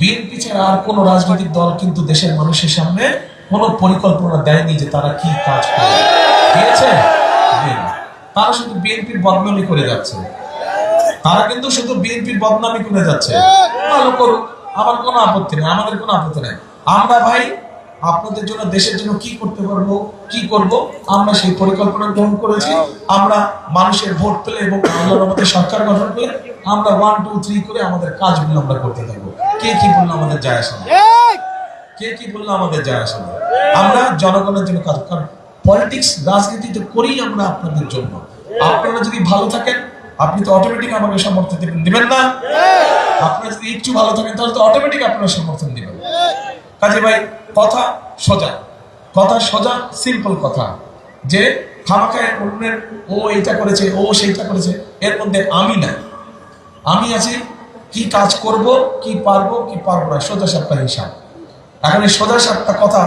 BNP ছাড়া আর কোন রাজনৈতিক দল কিন্তু দেশের মানুষের সামনে কোনো পরিকল্পনা দেয়নি যে তারা কি কাজ করবে। তারা শুধু বিএনপির বদনামি করে যাচ্ছে। তারা কিন্তু শুধু বিএনপির বদনামি করে যাচ্ছে। ভালো করুক, আমার কোনো আপত্তি নেই, আমাদের কোনো আপত্তি নেই। আমরা ভাই, আপনাদের জন্য, দেশের জন্য কি করতে পারব, কি করব, আমরা সেই পরিকল্পনা গ্রহণ করেছি। আমরা মানুষের ভোট পেলে এবং আল্লাহর আমাদের সরকার গঠন পেলে আমরা ওয়ান টু থ্রি করে আমাদের কাজগুলো আমরা করতে থাকব। কে কি বলল আমাদের যায় আসে না? কে কি বলল আমাদের যায় আসে না? আমরা জনগণের জন্য কাজ কারণ পলিটিক্স রাজনীতি তো করি আমরা আপনাদের জন্য। আপনারা যদি ভালো থাকেন আপনি তো অটোমেটিক আমাকে সমর্থন দিবেন। দিবেন না? আপনারা যদি একটু ভালো থাকেন তাহলে তো অটোমেটিক আপনারা সমর্থন দিবেন। কাজে ভাই কথা সোজা। কথা সোজা সিম্পল কথা। যে খামাখায় অন্যের ও এইটা করেছে ও সেইটা করেছে এর মধ্যে আমি না আমি আছি কি কাজ করব, কি পারব কি পারব না, সোজা সাপটা হিসাব। এখন এই সোজা সাপটা কথা